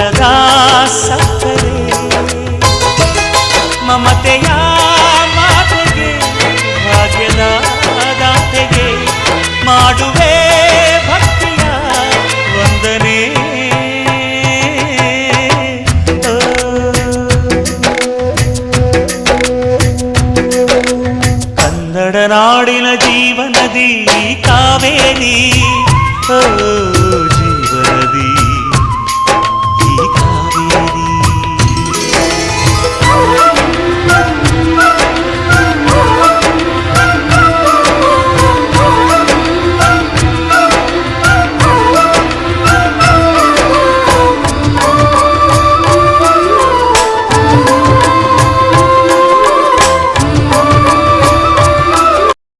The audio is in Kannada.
ಸದಾ ಸತ್ತರೆ ಮಮತೆಯ ಮಾತೆಗೆ ಭಾಗ್ಯದ ಮಾಡುವೆ ಭಕ್ತಿಯ ವಂದನೆ. ಕನ್ನಡ ನಾಡಿನ ಜೀವನದಿ ಕಾವೇರಿ. ಓ.